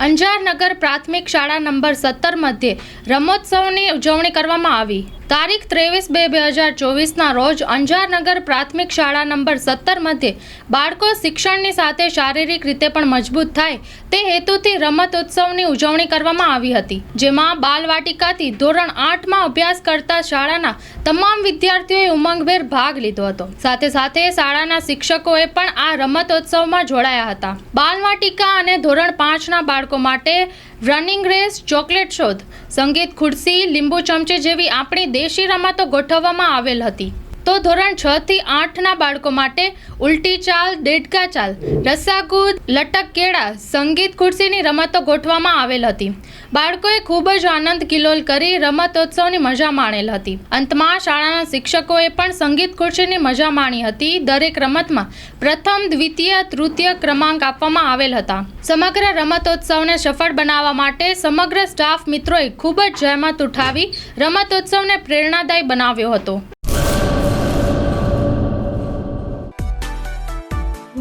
અંજાર નગર પ્રાથમિક શાળા નંબર સત્તર મધ્યે રમોત્સવની ઉજવણી કરવામાં આવી. તારીખ ત્રેવીસ બે બે હજાર ચોવીસના રોજ અંજારનગર પ્રાથમિક શાળા નંબર સત્તર મધ્યે બાળકો શિક્ષણની સાથે શારીરિક રીતે પણ મજબૂત થાય તે હેતુથી રમત ઉત્સવની ઉજવણી કરવામાં આવી હતી, જેમાં બાલવાટિકાથી ધોરણ આઠમાં અભ્યાસ કરતા શાળાના તમામ વિદ્યાર્થીઓએ ઉમંગભેર ભાગ લીધો હતો. સાથે સાથે શાળાના શિક્ષકોએ પણ આ રમતોત્સવમાં જોડાયા હતા. બાલવાટિકા અને ધોરણ પાંચના બાળકો માટે રનિંગ રેસ, ચોકલેટ શોધ, સંગીત ખુરશી, લીંબુ ચમચી જેવી આપણી દેશી રમતો ગોઠવવામાં આવેલ હતી. તો ધોરણ છ થી આઠના બાળકો માટે ઉલટી ચાલ, દેડકા ચાલ રસ્સાકૂદ લટક કેળા, સંગીત ખુરશીની રમતો ગોઠવવામાં આવેલ હતી. બાળકોએ ખૂબ જ આનંદ કિલોલ કરી રમતોત્સવની મજા માણેલ હતી. અંતમાં શાળાના શિક્ષકોએ પણ સંગીત ખુરશીની મજા માણી હતી. દરેક રમતમાં પ્રથમ, દ્વિતીય, તૃતીય ક્રમાંક આપવામાં આવેલ હતા. સમગ્ર રમતોત્સવને સફળ બનાવવા માટે સમગ્ર સ્ટાફ મિત્રોએ ખૂબ જ જહેમત ઉઠાવી રમતોત્સવને પ્રેરણાદાયી બનાવ્યો હતો.